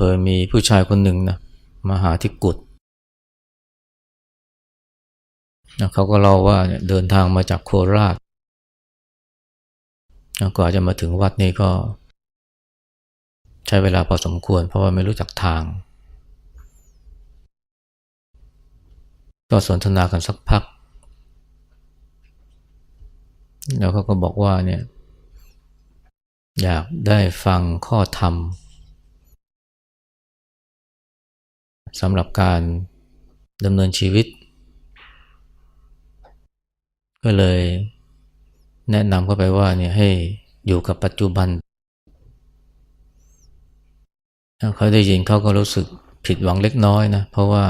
เคยมีผู้ชายคนหนึ่งนะมาหาที่กุฏนะเขาก็เล่าว่าเดินทางมาจากโคราชนะกว่าจะมาถึงวัดนี้ก็ ใช้เวลาพอสมควร เพราะว่าไม่รู้จักทาง ก็สนทนากันสักพัก แล้วเขาก็บอกว่าเนี่ย อยากได้ฟังข้อธรรม สำหรับการดำเนินชีวิต ก็เลยแนะนำเข้าไปว่าเนี่ยให้อยู่กับปัจจุบัน เขาได้ยินเขาก็รู้สึกผิดหวังเล็กน้อยนะ เพราะว่า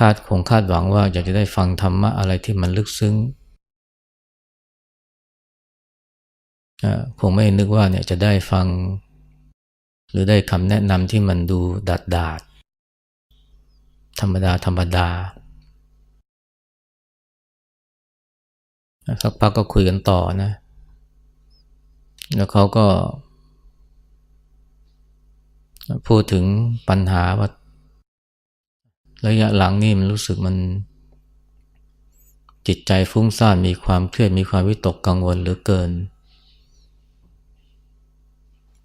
คาดคงคาดหวังว่าอยากจะได้ฟังธรรมะอะไรที่มันลึกซึ้งคงไม่นึกว่าเนี่ยจะได้ฟัง หรือได้คำแนะนำที่มันดูดาดดาดธรรมดาธรรมดาสักพักก็คุยกันต่อนะ แล้วเขาก็ พูดถึงปัญหาว่า ระยะหลังนี่มันรู้สึกมัน จิตใจฟุ้งซ่านมีความเครียดมีความวิตกกังวลเหลือเกิน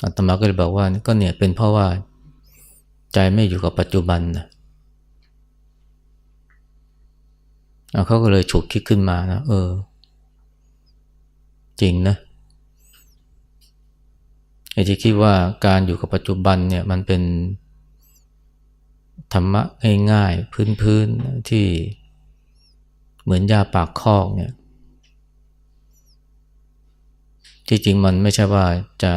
อาตมาก็เลยบอกว่าก็เนี่ยเป็นเพราะว่าใจไม่อยู่กับปัจจุบันนะเขาก็เลยฉุกคิดขึ้นมานะเออ จริงนะไอ้ที่คิดว่าการอยู่กับปัจจุบันเนี่ยมันเป็นธรรมะง่ายๆพื้นๆที่เหมือนยาปากคอกเนี่ยที่จริงมันไม่ใช่ว่าจะ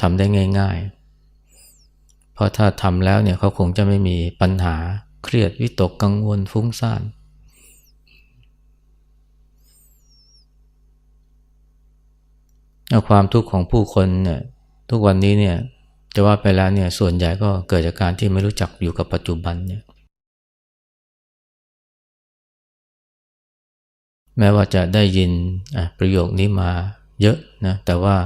ทำได้ง่าย ๆ เพราะถ้าทำแล้วเนี่ยเขาคงจะไม่มีปัญหาเครียดวิตกกังวลฟุ้งซ่านความทุกข์ของผู้คนเนี่ยทุกวันนี้เนี่ยจะว่าไปแล้วเนี่ยส่วนใหญ่ก็เกิดจากการที่ไม่รู้จักอยู่กับปัจจุบันเนี่ยแม้ว่าจะได้ยินประโยคนี้มาเยอะนะแต่ว่า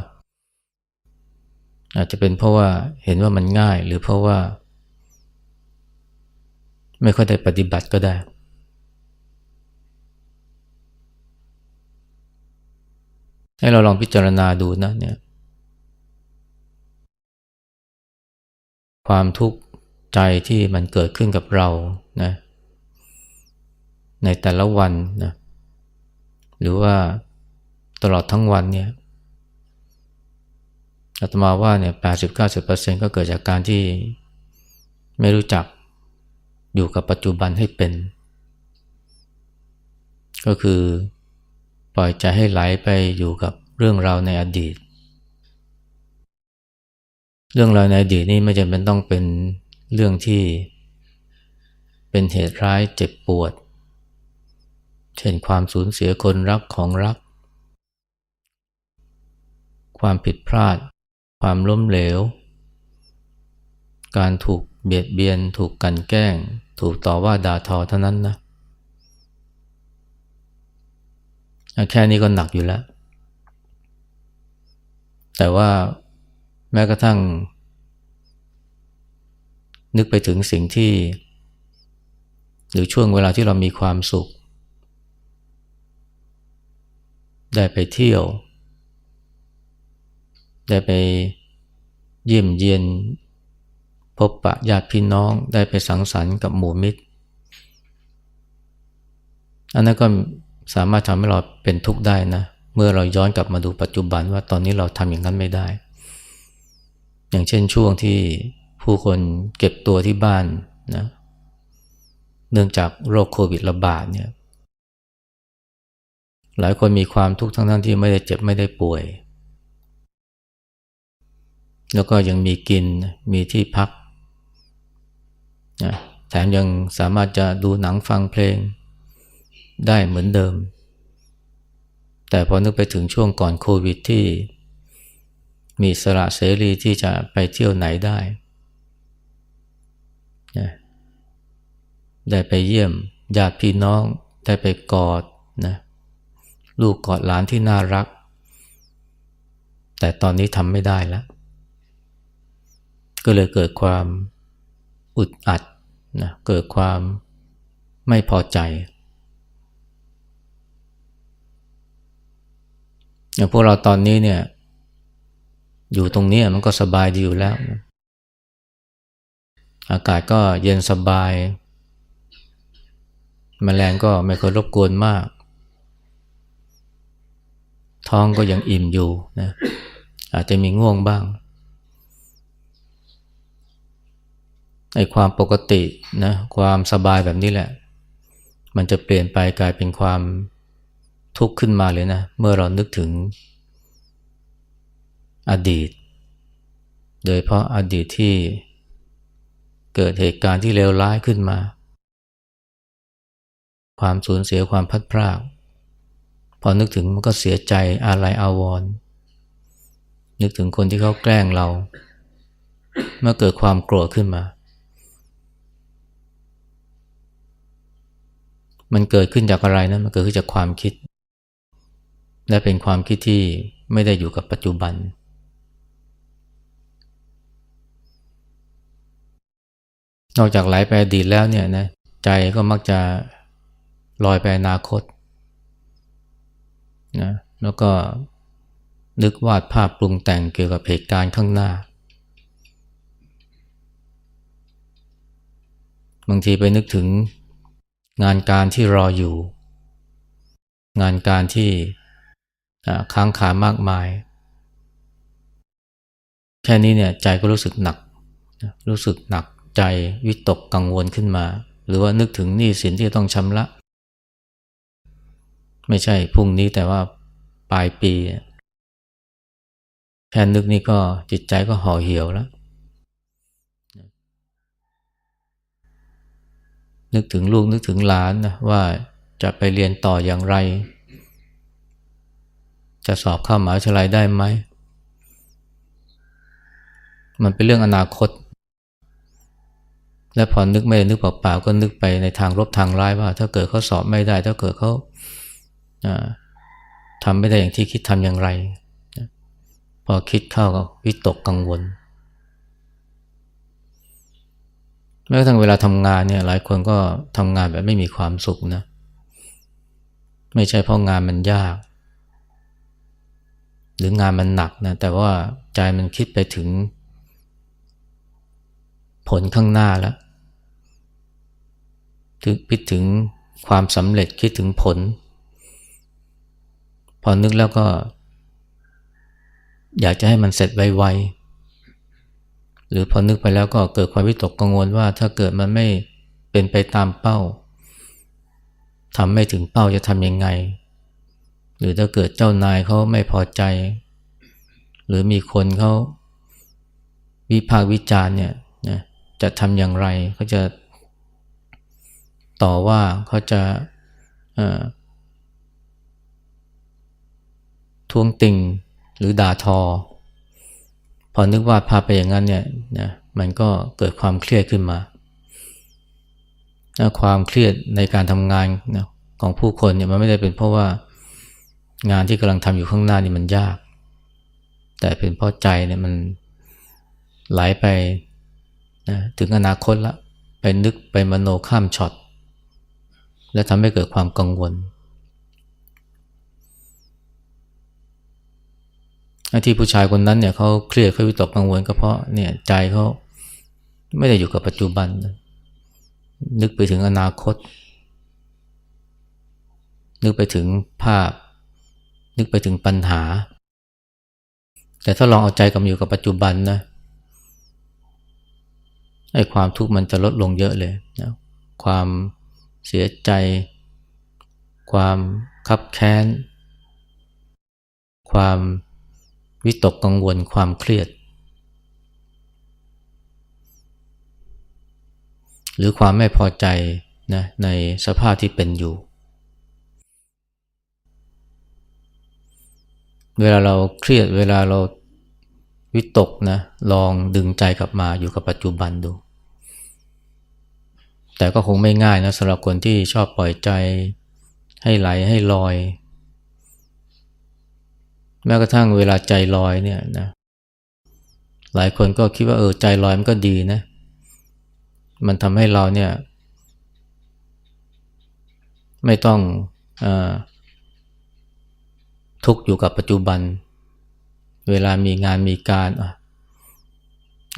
อาจจะเป็นเพราะว่าเห็นว่ามันง่าย หรือเพราะว่า ไม่ค่อยได้ปฏิบัติก็ได้ ให้เราลองพิจารณาดูนะเนี่ยความทุกข์ใจที่มันเกิดขึ้นกับเรานะในแต่ละวันนะหรือว่าตลอดทั้งวันเนี่ย อาตมาว่าเนี่ยแปดสิบเก้าสิบเปอร์เซ็นก็เกิดจากการที่ไม่รู้จักอยู่กับปัจจุบันให้เป็น ก็คือปล่อยใจให้ไหลไปอยู่กับเรื่องราวในอดีต เรื่องราวในอดีตนี่ไม่จำเป็นต้องเป็นเรื่องที่เป็นเหตุร้ายเจ็บปวด เช่นความสูญเสียคนรักของรัก ความผิดพลาด ความล้มเหลว การถูกเบียดเบียน ถูกกันแกล้ง ถูกต่อว่าด่าทอเท่านั้นนะแค่นี้ก็หนักอยู่แล้ว แต่ว่าแม้กระทั่ง นึกไปถึงสิ่งที่ หรือช่วงเวลาที่เรามีความสุข ได้ไปเที่ยว ได้ไปเยี่ยมเยียน พบปะญาติพี่น้องได้ไปสังสรรค์กับหมู่มิตร อันนั้นก็สามารถทำให้เราเป็นทุกข์ได้นะเมื่อเราย้อนกลับมาดูปัจจุบันว่าตอนนี้เราทำอย่างนั้นไม่ได้ อย่างเช่นช่วงที่ผู้คนเก็บตัวที่บ้านนะเนื่องจากโรคโควิดระบาดเนี่ยหลายคนมีความทุกข์ทั้งๆที่ไม่ได้เจ็บไม่ได้ป่วย แล้วก็ยังมีกินมีที่พักนะแถมยังสามารถจะดูหนังฟังเพลงได้เหมือนเดิม แต่พอนึกไปถึงช่วงก่อนโควิดที่ มีสระเสรีที่จะไปเที่ยวไหนได้นะได้ไปเยี่ยมญาติพี่น้อง ได้ไปกอดนะลูกกอดหลานที่น่ารัก แต่ตอนนี้ทำไม่ได้แล้ว ก็เลยเกิดความอุดอัดนะเกิดความไม่พอใจอย่างพวกเราตอนนี้เนี่ยอยู่ตรงนี้มันก็สบายดีอยู่แล้ว อากาศก็เย็นสบายมแมลงก็ไม่เคยรบกวนมาก ท้องก็ยังอิ่มอยู่นะอาจจะมีง่วงบ้าง ไอ้ความปกตินะความสบายแบบนี้แหละ มันจะเปลี่ยนไปกลายเป็นความทุกข์ขึ้นมาเลยนะ เมื่อเรานึกถึงอดีต โดยเพราะอดีตที่เกิดเหตุการณ์ที่เลวร้ายขึ้นมา ความสูญเสียความพัดพราก พอนึกถึงมันก็เสียใจอาลัยอาวรณ์นึกถึงคนที่เขาแกล้งเรา เมื่อเกิดความโกรธขึ้นมา มันเกิดขึ้นจากอะไรนะมันเกิดขึ้นจากความคิด และเป็นความคิดที่ไม่ได้อยู่กับปัจจุบัน นอกจากไหลไปอดีตแล้วเนี่ยนะใจก็มักจะลอยไปอนาคตนะแล้วก็นึกวาดภาพปรุงแต่งเกี่ยวกับเหตุการณ์ข้างหน้า บางทีไปนึกถึง งานการที่รออยู่ งานการที่ค้างคามากมาย แค่นี้เนี่ยใจก็รู้สึกหนัก รู้สึกหนักใจวิตกกังวลขึ้นมา หรือว่านึกถึงหนี้สินที่ต้องชำระ ไม่ใช่พรุ่งนี้แต่ว่าปลายปี แค่นึกนี่ก็จิตใจก็ห่อเหี่ยวแล้ว นึกถึงลูกนึกถึงหลานนะว่าจะไปเรียนต่ออย่างไร จะสอบเข้ามหาวิทยาลัยได้ไหม มันเป็นเรื่องอนาคต และพอนึกไม่นึกเปล่าๆก็นึกไปในทางลบทางร้ายว่า ถ้าเกิดเขาสอบไม่ได้ ถ้าเกิดเขาทำไม่ได้อย่างที่คิดทำอย่างไร พอคิดเข้าก็วิตกกังวล แม้กระทั่งเวลาทำงานเนี่ยหลายคนก็ทำงานแบบไม่มีความสุขนะ ไม่ใช่เพราะงานมันยาก หรืองานมันหนักนะ แต่ว่าใจมันคิดไปถึง ผลข้างหน้าแล้วคิดถึงความสำเร็จคิดถึงผล พอนึกแล้วก็ อยากจะให้มันเสร็จไวๆ หรือพอนึกไปแล้วก็เกิดความวิตกกังวลว่า ถ้าเกิดมันไม่เป็นไปตามเป้าทำไม่ถึงเป้าจะทำยังไง หรือถ้าเกิดเจ้านายเขาไม่พอใจ หรือมีคนเขาวิพากษ์วิจารณ์เนี่ยนะจะทำอย่างไรเขาจะต่อว่าเขาจะทวงติงหรือด่าทอ อนึกว่าพาไปอย่างนั้นเนี่ยนะมันก็เกิดความเครียดขึ้นมา ความเครียดในการทำงานนะของผู้คนเนี่ยมันไม่ได้เป็นเพราะว่างานที่กำลังทำอยู่ข้างหน้านี่มันยาก แต่เป็นเพราะใจเนี่ยมันไหลไปนะถึงอนาคตละไปนึกไปมโนข้ามช็อต และทำให้เกิดความกังวล ที่ผู้ชายคนนั้นเนี่ยเขาเครียดเขาวิตกกังวลก็เพราะเนี่ยใจเขาไม่ได้อยู่กับปัจจุบัน นึกไปถึงอนาคต นึกไปถึงภาพ นึกไปถึงปัญหา แต่ถ้าลองเอาใจกับอยู่กับปัจจุบันนะไอ้ความทุกข์มันจะลดลงเยอะเลยนะความเสียใจ ความคับแค้น ความ วิตกกังวลความเครียด หรือความไม่พอใจนะในสภาพที่เป็นอยู่ เวลาเราเครียดเวลาเราวิตกนะลองดึงใจกลับมาอยู่กับปัจจุบันดู แต่ก็คงไม่ง่ายนะสำหรับคนที่ชอบปล่อยใจให้ไหลให้ลอย แม้กระทั่งเวลาใจลอยเนี่ยนะหลายคนก็คิดว่าเออใจลอยมันก็ดีนะ มันทำให้เราเนี่ย ไม่ต้องอทุกข์อยู่กับปัจจุบัน เวลามีงานมีการ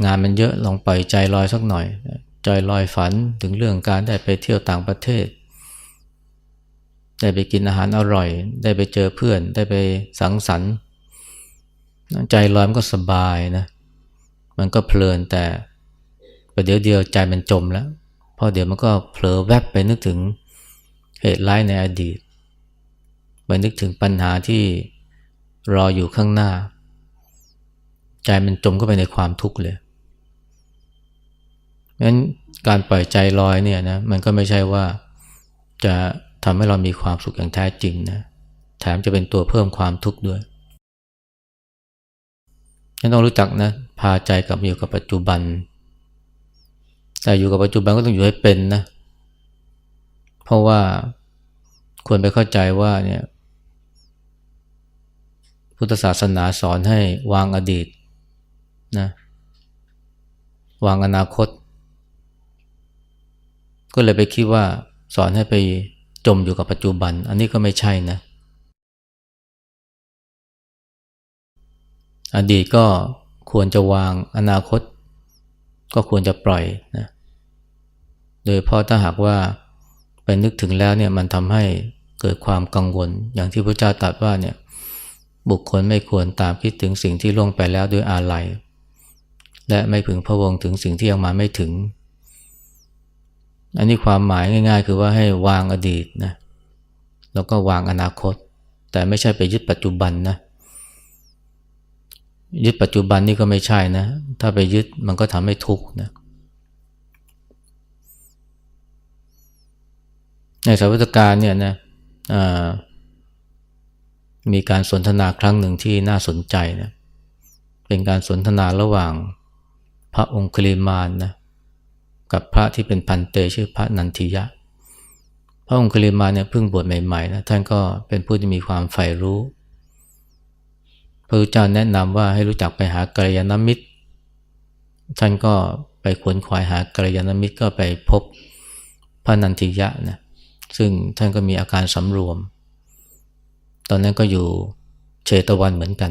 งานมันเยอะลองปล่อยใจลอยสักหน่อย ใจลอยฝันถึงเรื่องการได้ไปเที่ยวต่างประเทศ ได้ไปกินอาหารอร่อย ได้ไปเจอเพื่อน ได้ไปสังสรรค์ใจลอยมันก็สบายนะ มันก็เพลินแต่ประเดี๋ยวเดียวใจมันจมแล้วพอเดี๋ยวมันก็เผลอแวบไปนึกถึงเหตุร้ายในอดีตไปนึกถึงปัญหาที่รออยู่ข้างหน้า ใจมันจมเข้าไปในความทุกข์เลยงั้นการปล่อยใจลอยเนี่ยนะมันก็ไม่ใช่ว่าจะ ทำให้เรามีความสุขอย่างแท้จริงนะแถมจะเป็นตัวเพิ่มความทุกข์ด้วยฉันต้องรู้จักนะพาใจกลับอยู่กับปัจจุบัน แต่อยู่กับปัจจุบันก็ต้องอยู่ให้เป็นนะเพราะว่าควรไปเข้าใจว่าเนี่ยพุทธศาสนาสอนให้วางอดีตนะวางอนาคต ก็เลยไปคิดว่าสอนให้ไป จมอยู่กับปัจจุบัน อันนี้ก็ไม่ใช่นะ อดีตก็ควรจะวางอนาคต ก็ควรจะปล่อยนะโดยเพราะถ้าหากว่าไปนึกถึงแล้วเนี่ยมันทำให้เกิดความกังวล อย่างที่พระเจ้าตรัสว่าเนี่ยบุคคลไม่ควรตามคิดถึงสิ่งที่ล่วงไปแล้วด้วยอาลัยและไม่พึงพะวงถึงสิ่งที่ยังมาไม่ถึง อันนี้ความหมายง่าย ๆ คือว่าให้วางอดีตนะแล้วก็วางอนาคต แต่ไม่ใช่ไปยึดปัจจุบันนะยึดปัจจุบันนี่ก็ไม่ใช่นะ ถ้าไปยึดมันก็ทำให้ทุกข์นะในสาวัตการเนี่ยนะมีการสนทนาครั้งหนึ่งที่น่าสนใจนะเป็นการสนทนาระหว่างพระองค์คลิมานนะ กับพระที่เป็นพันเตชื่อพระนันทิยะ พระองค์คลิมาเนี่ยเพิ่งบวชใหม่ๆนะท่านก็เป็นผู้ที่มีความใฝ่รู้ พระพุทธเจ้าแนะนำว่าให้รู้จักไปหากัลยาณมิตร ท่านก็ไปขวนขวายหากัลยาณมิตรก็ไปพบพระนันทิยะนะซึ่งท่านก็มีอาการสำรวม ตอนนั้นก็อยู่เชตวันเหมือนกัน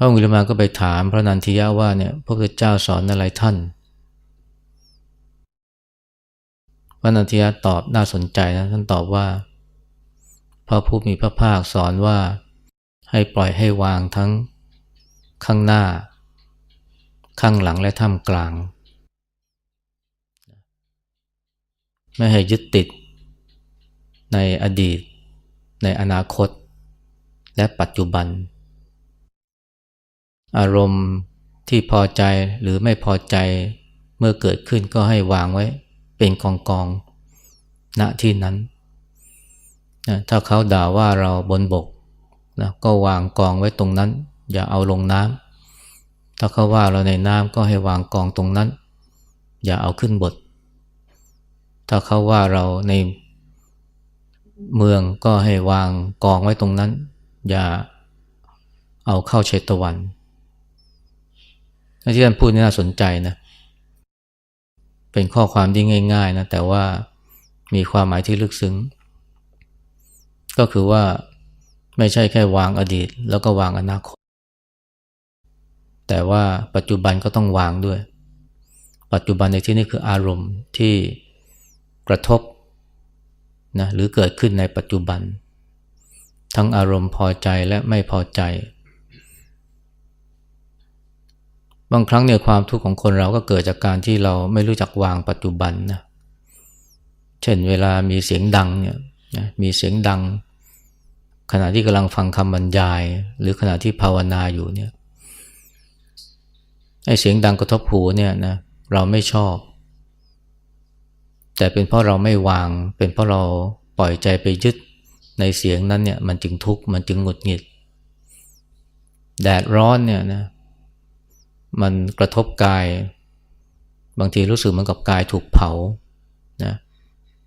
ระองค์ลิมาก็ไปถามพระนันทิยะว่าเนี่ยพระพุทธเจ้าสอนอะไรท่าน พระนันทิยะตอบน่าสนใจนะท่านตอบว่า พระผู้มีพระภาคสอนว่าให้ปล่อยให้วางทั้งข้างหน้า ข้างหลังและท่ามกลาง ไม่ให้ยึดติดในอดีต ในอนาคต และปัจจุบัน อารมณ์ที่พอใจหรือไม่พอใจเมื่อเกิดขึ้นก็ให้วางไว้เป็นกองกองณที่นั้นนะถ้าเขาด่าว่าเราบนบกนะก็วางกองไว้ตรงนั้น อย่าเอาลงน้ำถ้าเขาว่าเราในน้ำก็ให้วางกองตรงนั้น อย่าเอาขึ้นบทถ้าเขาว่าเราในเมืองก็ให้วางกองไว้ตรงนั้น อย่าเอาเข้าเชตวัน ที่ท่านพูดนี่น่าสนใจนะ เป็นข้อความที่ง่าย ๆนะแต่ว่ามีความหมายที่ลึกซึ้ง ก็คือว่าไม่ใช่แค่วางอดีต แล้วก็วางอนาคต แต่ว่าปัจจุบันก็ต้องวางด้วย ปัจจุบันในที่นี้คืออารมณ์ที่กระทบนะหรือเกิดขึ้นในปัจจุบัน ทั้งอารมณ์พอใจและไม่พอใจ บางครั้งเนี่ยความทุกข์ของคนเราก็เกิดจากการที่เราไม่รู้จักวางปัจจุบันนะเช่นเวลามีเสียงดังเนี่ยนะมีเสียงดัง ขณะที่กำลังฟังคำบรรยาย หรือขณะที่ภาวนาอยู่เนี่ยไอ้เสียงดังกระทบหูเนี่ยนะเราไม่ชอบ แต่เป็นเพราะเราไม่วาง เป็นเพราะเราปล่อยใจไปยึดในเสียงนั้นเนี่ยมันจึงทุกข์มันจึงหงุดหงิด แดดร้อนเนี่ยนะ มันกระทบกาย บางทีรู้สึกเหมือนกับกายถูกเผานะ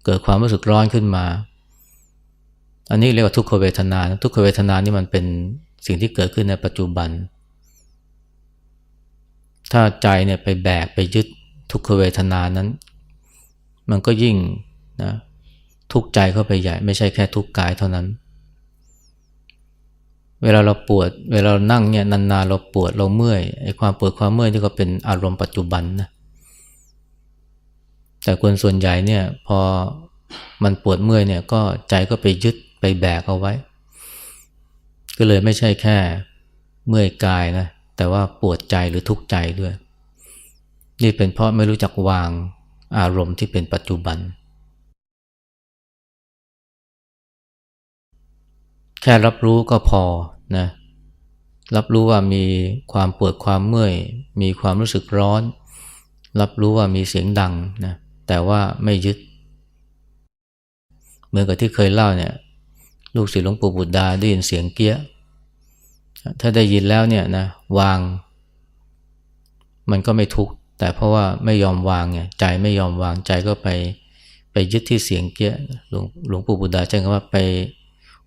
เกิดความรู้สึกร้อนขึ้นมา อันนี้เรียกว่าทุกขเวทนา ทุกขเวทนานี่มันเป็นสิ่งที่เกิดขึ้นในปัจจุบัน ถ้าใจเนี่ยไปแบกไปยึดทุกขเวทนานั้น มันก็ยิ่งนะทุกขใจเข้าไปใหญ่ไม่ใช่แค่ทุกกายเท่านั้น เวลาเราปวด เวลาเรานั่งเนี่ยนานๆเราปวดเราเมื่อยไอ้ความปวดความเมื่อยนี่ก็เป็นอารมณ์ปัจจุบันนะแต่คนส่วนใหญ่เนี่ยพอมันปวดเมื่อยเนี่ยก็ใจก็ไปยึดไปแบกเอาไว้ ก็เลยไม่ใช่แค่เมื่อยกายนะแต่ว่าปวดใจหรือทุกข์ใจด้วย นี่เป็นเพราะไม่รู้จักวางอารมณ์ที่เป็นปัจจุบัน แค่รับรู้ก็พอ นะรับรู้ว่ามีความปวดความเมื่อย มีความรู้สึกร้อน รับรู้ว่ามีเสียงดังนะแต่ว่าไม่ยึด เหมือนกับที่เคยเล่าเนี่ย ลูกศิษย์หลวงปู่บุตรดาได้ยินเสียงเกี้ย ถ้าได้ยินแล้วเนี่ยนะวาง มันก็ไม่ทุกข์แต่เพราะว่าไม่ยอมวางเนี่ยใจไม่ยอมวางใจก็ไปไปยึดที่เสียงเกี้ยหลวงหลวงปู่บุตรดาใช้คำว่าไป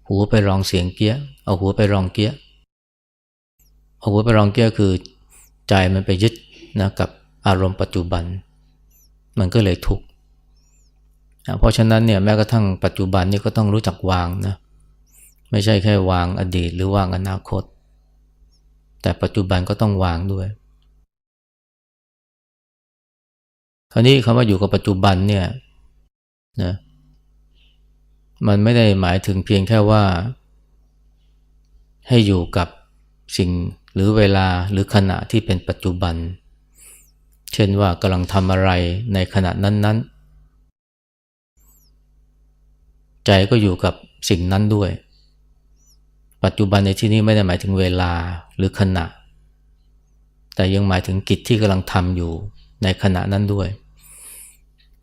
หูไปรองเสียงเกี้ย เอาหัวไปรองเกี้ย เอาหัวไปรองเกี้ยคือใจมันไปยึดนะกับอารมณ์ปัจจุบัน มันก็เลยทุกข์เพราะฉะนั้นเนี่ยแม้กระทั่งปัจจุบันนี่ก็ต้องรู้จักวางนะไม่ใช่แค่วางอดีตหรือวางอนาคต แต่ปัจจุบันก็ต้องวางด้วยคราวนี้คำว่าอยู่กับปัจจุบันเนี่ยนะ มันไม่ได้หมายถึงเพียงแค่ว่า ให้อยู่กับสิ่งหรือเวลาหรือขณะที่เป็นปัจจุบัน เช่นว่ากำลังทำอะไรในขณะนั้นๆ ใจก็อยู่กับสิ่งนั้นด้วย ปัจจุบันในที่นี้ไม่ได้หมายถึงเวลาหรือขณะ แต่ยังหมายถึงกิจที่กำลังทำอยู่ในขณะนั้นด้วย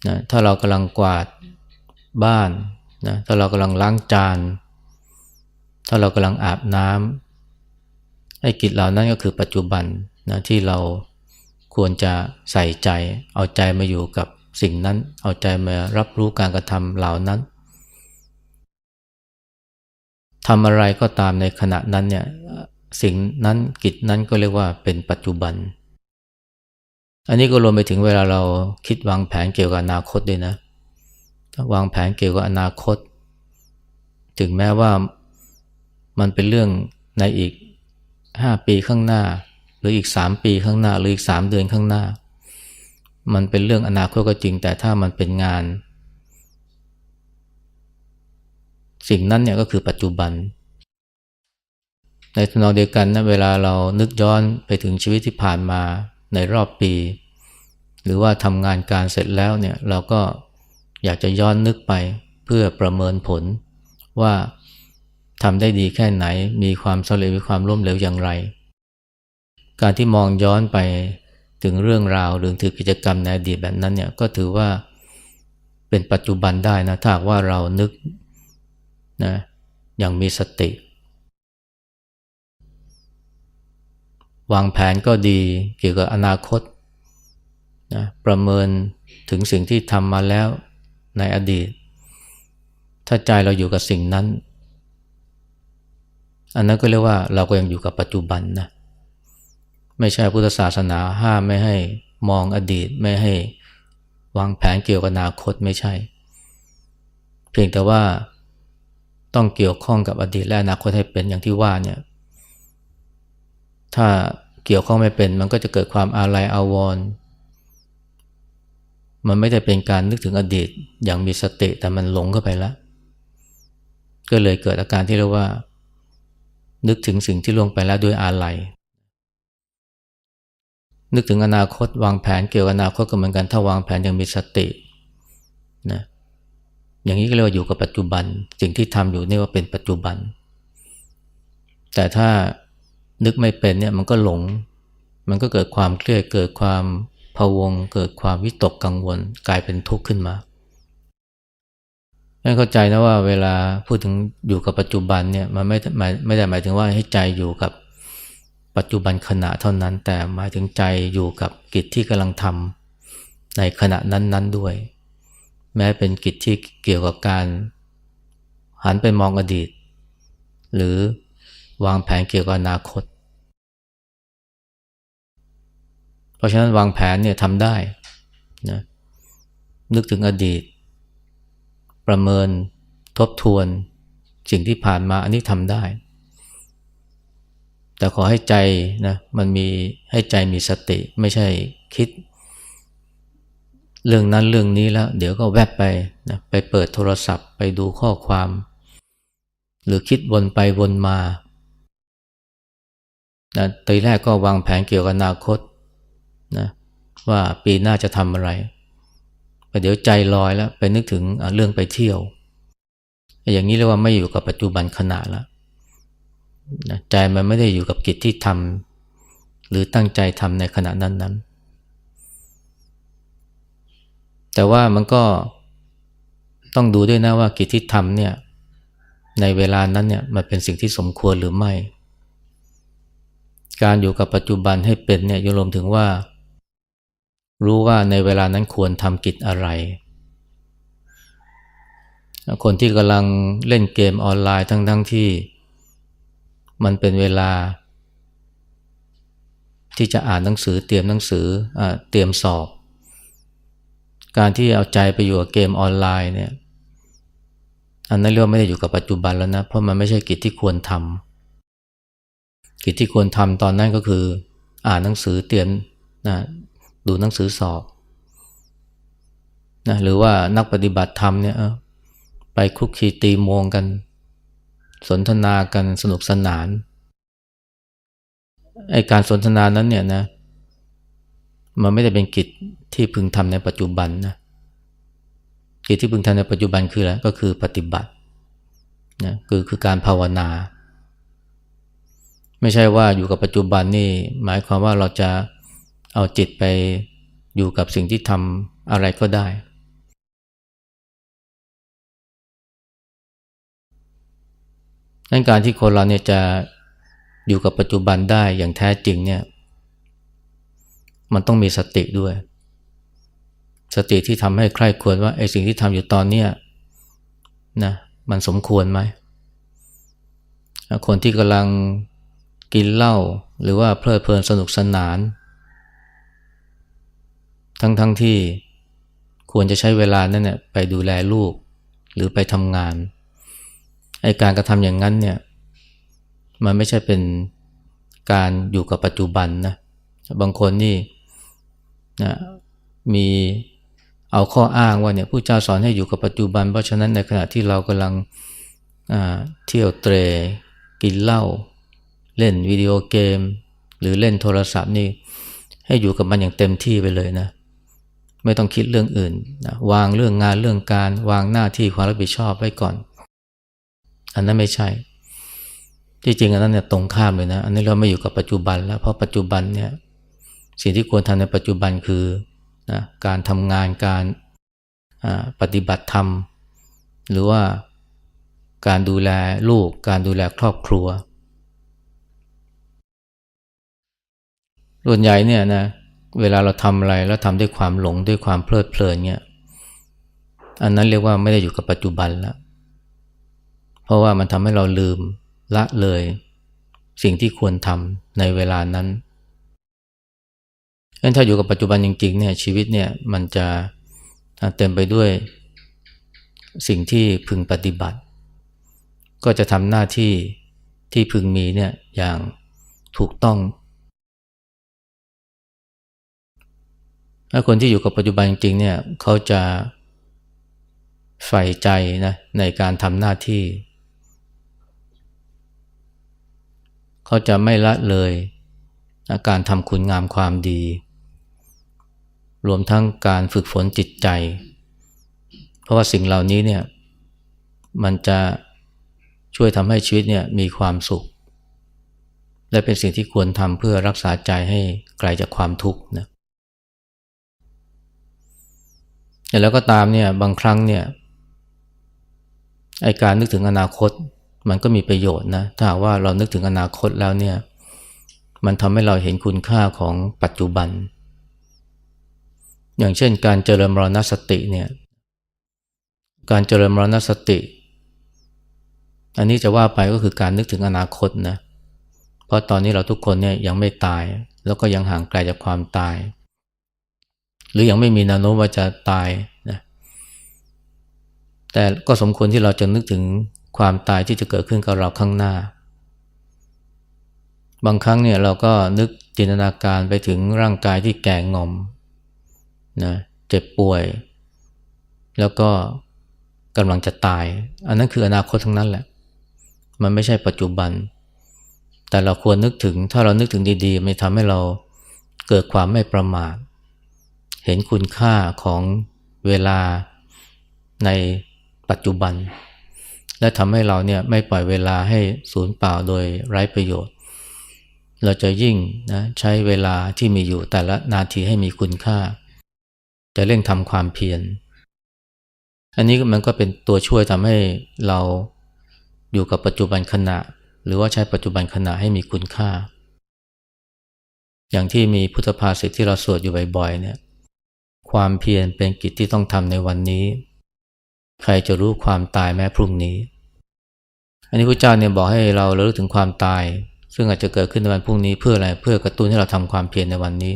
นะถ้าเรากำลังกวาดบ้าน นะถ้าเรากำลังล้างจาน ถ้าเรากำลังอาบน้ำไอ้กิจเหล่านั้นก็คือปัจจุบันนะที่เราควรจะใส่ใจ เอาใจมาอยู่กับสิ่งนั้น เอาใจมารับรู้การกระทำเหล่านั้นทำอะไรก็ตามในขณะนั้นเนี่ยสิ่งนั้นกิจนั้นก็เรียกว่าเป็นปัจจุบัน อันนี้ก็รวมไปถึงเวลาเราคิดวางแผนเกี่ยวกับอนาคตด้วยนะ วางแผนเกี่ยวกับอนาคต ถึงแม้ว่ามันเป็นเรื่องในอีกห้าปีข้างหน้า หรืออีกสามปีข้างหน้า หรืออีกสามเดือนข้างหน้า มันเป็นเรื่องอนาคตก็จริง แต่ถ้ามันเป็นงาน สิ่งนั้นเนี่ยก็คือปัจจุบัน ในทนองเดียวกันนะเวลาเรานึกย้อนไปถึงชีวิตที่ผ่านมาในรอบปี หรือว่าทำงานการเสร็จแล้วเนี่ยเราก็ อยากจะย้อนนึกไปเพื่อประเมินผลว่าทำได้ดีแค่ไหน มีความสำเร็จมีความล้มเหลวอย่างไร การที่มองย้อนไปถึงเรื่องราวหรือถึงกิจกรรมในอดีตแบบนั้นเนี่ยก็ถือว่าเป็นปัจจุบันได้นะถ้าว่าเรานึกนะอย่างมีสติ วางแผนก็ดีเกี่ยวกับอนาคตนะประเมินถึงสิ่งที่ทำมาแล้ว ในอดีต ถ้าใจเราอยู่กับสิ่งนั้น อันนั้นก็เรียกว่าเราก็ยังอยู่กับปัจจุบันนะไม่ใช่พุทธศาสนาห้ามไม่ให้มองอดีตไม่ให้วางแผนเกี่ยวกับอนาคตไม่ใช่ เพียงแต่ว่าต้องเกี่ยวข้องกับอดีตและอนาคตให้เป็นอย่างที่ว่าเนี่ยถ้าเกี่ยวข้องไม่เป็นมันก็จะเกิดความอาลัยอาวรณ์ มันไม่ได้เป็นการนึกถึงอดีตอย่างมีสติแต่มันหลงเข้าไปแล้ว ก็เลยเกิดอาการที่เรียกว่า นึกถึงสิ่งที่ล่วงไปแล้วด้วยอาลัยนึกถึงอนาคตวางแผนเกี่ยวกับอนาคตก็เหมือนกันถ้าวางแผนอย่างมีสตินะอย่างนี้ก็เรียกว่าอยู่กับปัจจุบัน สิ่งที่ทำอยู่นี่ว่าเป็นปัจจุบัน แต่ถ้านึกไม่เป็นเนี่ยมันก็หลง มันก็เกิดความเครียดเกิดความ พวงเกิดความวิตกกังวลกลายเป็นทุกข์ขึ้นมาให้เข้าใจนะว่าเวลาพูดถึงอยู่กับปัจจุบันเนี่ยมันไม่หมายไม่ได้หมายถึงว่าให้ใจอยู่กับปัจจุบันขณะเท่านั้น แต่หมายถึงใจอยู่กับกิจที่กำลังทำในขณะนั้น ๆด้วย แม้เป็นกิจที่เกี่ยวกับการ หันไปมองอดีต หรือวางแผนเกี่ยวกับอนาคต ราะฉะนั้นวางแผนเนี่ยทำได้นะนึกถึงอดีต ประเมินทบทวนสิ่งที่ผ่านมาอันนี้ทำได้ แต่ขอให้ใจนะมันมีให้ใจมีสติไม่ใช่คิด เรื่องนั้นเรื่องนี้แล้ว เดี๋ยวก็แวบไปนะไปเปิดโทรศัพท์ไปดูข้อความ หรือคิดวนไปวนมานะตีแรกก็วางแผนเกี่ยวกับอนาคต นะว่าปีหน้าจะทำอะไรไปเดี๋ยวใจลอยแล้ว ไปนึกถึงเรื่องไปเที่ยว อย่างนี้เรียกว่าไม่อยู่กับปัจจุบันขณะแล้วนะใจมันไม่ได้อยู่กับกิจที่ทำหรือตั้งใจทำในขณะนั้นนั้นแต่ว่ามันก็ต้องดูด้วยนะว่ากิจที่ทำเนี่ยในเวลานั้นเนี่ยมันเป็นสิ่งที่สมควรหรือไม่ การอยู่กับปัจจุบันให้เป็นเนี่ยยรวมถึงว่า รู้ว่าในเวลานั้นควรทำกิจอะไร คนที่กำลังเล่นเกมออนไลน์ทั้งทั้งที่ มันเป็นเวลา ที่จะอ่านหนังสือเตรียมหนังสืออเตรียมสอบ การที่เอาใจไปอยู่กับเกมออนไลน์เนี่ยอันนั้นเรียกว่าไม่ได้อยู่กับปัจจุบันแล้วนะ เพราะมันไม่ใช่กิจที่ควรทำกิจที่ควรทำตอนนั้นก็คือ อ่านหนังสือเตรียมนะ ดูหนังสือสอบนะหรือว่านักปฏิบัติธรรมเนี่ยไปคุกคีตีมงกัน สนทนากันสนุกสนานไอการสนทนานั้นเนี่ยนะมันไม่ได้เป็นกิจที่พึงทำในปัจจุบันนะกิจที่พึงทำในปัจจุบันคืออะไรก็คือปฏิบัตินะคือคือการภาวนา ไม่ใช่ว่าอยู่กับปัจจุบันนี่หมายความว่าเราจะ เอาจิตไปอยู่กับสิ่งที่ทำอะไรก็ได้นั่นการที่คนเราเนี่ยจะอยู่กับปัจจุบันได้อย่างแท้จริงเนี่ย มันต้องมีสติด้วย สติที่ทำให้ใคร่ควรว่าไอ้สิ่งที่ทำอยู่ตอนเนี้นะมันสมควรไหม คนที่กำลังกินเหล้าหรือว่าเพลิดเพลินสนุกสนาน ทั้งๆทที่ควรจะใช้เวลานั้นเนี่ยไปดูแลลูกหรือไปทำงานไอการกระทำอย่างนั้นเนี่ยมันไม่ใช่เป็นการอยู่กับปัจจุบันนะบางคนนี่นะมีเอาข้ออ้างว่าเนี่ยผู้เจ้าสอนให้อยู่กับปัจจุบัน เพราะฉะนั้นในขณะที่เรากำลังเที่ยวเตรกินเหล้าเล่นวิดีโอเกม หรือเล่นโทรศัพท์นี่ให้อยู่กับมันอย่างเต็มที่ไปเลยนะ ไม่ต้องคิดเรื่องอื่นนะวางเรื่องงานเรื่องการวางหน้าที่ความรับผิดชอบไว้ก่อน อันนั้นไม่ใช่ ที่จริงอันนั้นเนี่ยตรงข้ามเลยนะ อันนี้เราไม่อยู่กับปัจจุบันแล้ว เพราะปัจจุบันเนี่ยสิ่งที่ควรทำในปัจจุบันคือนะการทำงานการปฏิบัติธรรม หรือว่าการดูแลลูก การดูแลครอบครัวส่วนใหญ่เนี่ยนะ เวลาเราทำอะไรแล้วทำด้วยความหลงด้วยความเพลิดเพลินเนี่ยอันนั้นเรียกว่าไม่ได้อยู่กับปัจจุบันแล้วเพราะว่ามันทำให้เราลืมละเลย สิ่งที่ควรทำในเวลานั้นงั้นถ้าอยู่กับปัจจุบันจริงๆเนี่ยชีวิตเนี่ยมันจะเต็มไปด้วยสิ่งที่พึงปฏิบัติ ก็จะทำหน้าที่ที่พึงมีเนี่ยอย่างถูกต้อง ถ้าคนที่อยู่กับปัจจุบันจริงเนี่ยเขาจะใฝ่ใจนะในการทำหน้าที่ เขาจะไม่ละเลยการทำคุณงามความดี รวมทั้งการฝึกฝนจิตใจ เพราะว่าสิ่งเหล่านี้เนี่ยมันจะช่วยทำให้ชีวิตเนี่ยมีความสุข และเป็นสิ่งที่ควรทำเพื่อรักษาใจให้ไกลจากความทุกข์นะ แต่แล้วก็ตามเนี่ยบางครั้งเนี่ยไอการนึกถึงอนาคต มันก็มีประโยชน์นะถ้าว่าเรานึกถึงอนาคตแล้วเนี่ยมันทำให้เราเห็นคุณค่าของปัจจุบัน อย่างเช่นการเจริญมรณสติเนี่ยการเจริญมรณสติ อันนี้จะว่าไปก็คือการนึกถึงอนาคตนะเพราะตอนนี้เราทุกคนเนี่ยยังไม่ตาย แล้วก็ยังห่างไกลจากความตาย หรือยังไม่มีแนวโน้มว่าจะตายนะแต่ก็สมควรที่เราจะนึกถึงความตายที่จะเกิดขึ้นกับเราข้างหน้า บางครั้งเนี่ยเราก็นึกจินตนาการไปถึงร่างกายที่แก่งอมนะเจ็บป่วย แล้วก็กำลังจะตาย อันนั้นคืออนาคตทั้งนั้นแหละ มันไม่ใช่ปัจจุบัน แต่เราควรนึกถึงถ้าเรานึกถึงดีๆ มันทำให้เราเกิดความไม่ประมาท เห็นคุณค่าของเวลาในปัจจุบัน และทำให้เราเนี่ยไม่ปล่อยเวลาให้สูญเปล่าโดยไร้ประโยชน์ เราจะยิ่งนะใช้เวลาที่มีอยู่แต่ละนาทีให้มีคุณค่า จะเร่งทำความเพียร อันนี้มันก็เป็นตัวช่วยทำให้เราอยู่กับปัจจุบันขณะ หรือว่าใช้ปัจจุบันขณะให้มีคุณค่า อย่างที่มีพุทธภาษิตที่เราสวดอยู่บ่อยๆเนี่ย ความเพียรเป็นกิจที่ต้องทำในวันนี้ ใครจะรู้ความตายแม้พรุ่งนี้ อันนี้พระเจ้าเนี่ยบอกให้เราระลึกถึงความตาย ซึ่งอาจจะเกิดขึ้นในวันพรุ่งนี้เพื่ออะไรเพื่อกระตุ้นให้เราทำความเพียรในวันนี้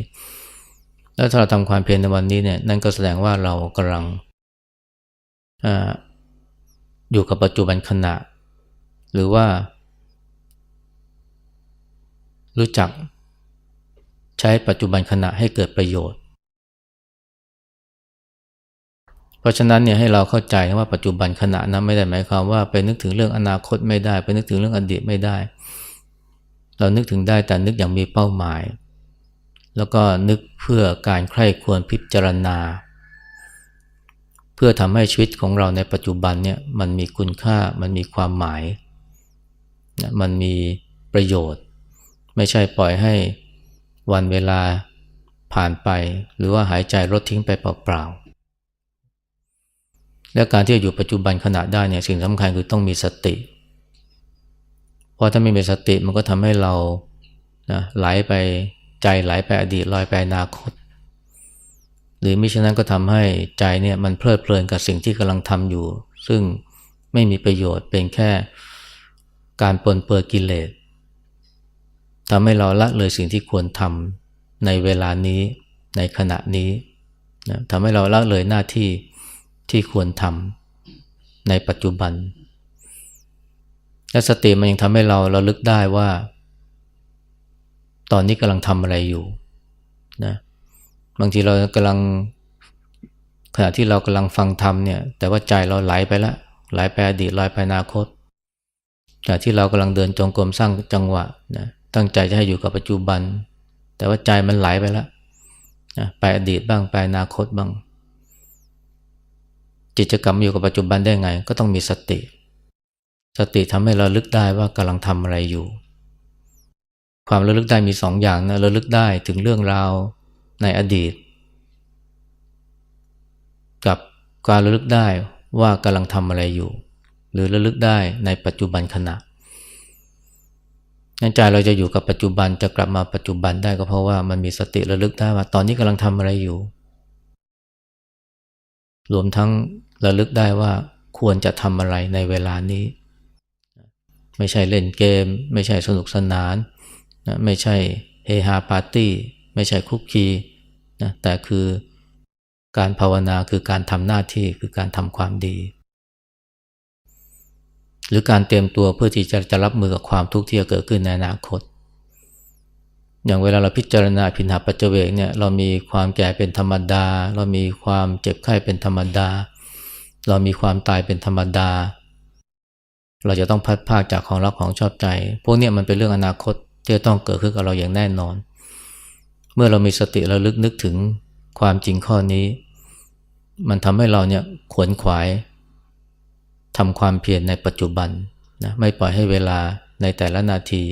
แล้วถ้าเราทำความเพียรในวันนี้เนี่ยนั่นก็แสดงว่าเรากำลังออยู่กับปัจจุบันขณะ หรือว่า รู้จักใช้ปัจจุบันขณะให้เกิดประโยชน์ เพราะฉะนั้นเนี่ยให้เราเข้าใจว่าปัจจุบันขณะนั้นไม่ได้หมายความว่าไปนึกถึงเรื่องอนาคตไม่ได้ ไปนึกถึงเรื่องอดีตไม่ได้ เรานึกถึงได้แต่นึกอย่างมีเป้าหมาย แล้วก็นึกเพื่อการใคร่ควรพิจารณา เพื่อทำให้ชีวิตของเราในปัจจุบันเนี่ยมันมีคุณค่ามันมีความหมายมันมีประโยชน์ ไม่ใช่ปล่อยให้วันเวลาผ่านไป หรือว่าหายใจลดทิ้งไปเปล่าๆ และการที่จะอยู่ปัจจุบันขณะได้เนี่ยสิ่งสำคัญคือต้องมีสติ เพราะถ้าไม่มีสติมันก็ทำให้เรานะไหลไปใจไหลไปอดีตลอยไปอนาคต หรือมิฉะนั้นก็ทำให้ใจเนี่ยมันเพลิดเพลินกับสิ่งที่กำลังทำอยู่ ซึ่งไม่มีประโยชน์เป็นแค่การปนเปื้อกิเลสทำให้เราละเลยสิ่งที่ควรทำในเวลานี้ในขณะนี้นะทำให้เราละเลยหน้าที่ ที่ควรทำในปัจจุบัน และสติมันยังทำให้เราเราลึกได้ว่า ตอนนี้กำลังทำอะไรอยู่นะบางทีเรากำลังขณะที่เรากำลังฟังธรรมเนี่ย แต่ว่าใจเราไหลไปแล้วไหลไปอดีตลอยไปอนาคตขณะที่เรากำลังเดินจงกรมสร้างจังหวะนะตั้งใจจะให้อยู่กับปัจจุบัน แต่ว่าใจมันไหลไปแล้วนะไปอดีตบ้างไปอนาคตบ้าง จิตจะกลับมาอยู่กับปัจจุบันได้ไง ก็ต้องมีสติ สติทำให้เราลึกได้ว่ากำลังทำอะไรอยู่ ความระลึกได้มีสองอย่างนะระลึกได้ถึงเรื่องราวในอดีต กับการระลึกได้ว่ากำลังทำอะไรอยู่ หรือระลึกได้ในปัจจุบันขณะนั้นใจเราจะอยู่กับปัจจุบันจะกลับมาปัจจุบันได้ก็เพราะว่ามันมีสติระลึกได้ว่าตอนนี้กำลังทำอะไรอยู่ รวมทั้ง ระลึกได้ว่าควรจะทำอะไรในเวลานี้ ไม่ใช่เล่นเกม ไม่ใช่สนุกสนานนะไม่ใช่เฮฮาปาร์ตี้ ไม่ใช่คุกคีนะแต่คือการภาวนาคือการทำหน้าที่คือการทำความดี หรือการเตรียมตัวเพื่อที่จะจะรับมือกับความทุกข์ที่จะเกิดขึ้นในอนาคต อย่างเวลาเราพิจารณาพินหาปัจเจเวกเนี่ยเรามีความแก่เป็นธรรมดา เรามีความเจ็บไข้เป็นธรรมดา เรามีความตายเป็นธรรมดา เราจะต้องพัดภาคจากของรักของชอบใจ พวกนี้มันเป็นเรื่องอนาคตที่จะต้องเกิดขึ้นกับเราอย่างแน่นอน เมื่อเรามีสติระลึกนึกถึงความจริงข้อนี้ มันทำให้เราเนี่ยขวนขวายทำความเพียรในปัจจุบันนะไม่ปล่อยให้เวลาในแต่ละนาที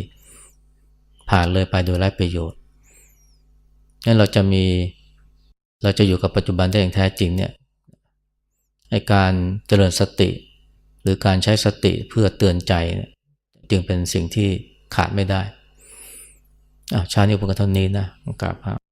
ผ่านเลยไปโดยไร้ประโยชน์งั้นเราจะมีเราจะอยู่กับปัจจุบันได้อย่างแท้จริงเนี่ย ไอการเจริญสติ หรือการใช้สติเพื่อเตือนใจจึงเป็นสิ่งที่ขาดไม่ได้ชาตินี้พวกเท่านี้นะกราบครับ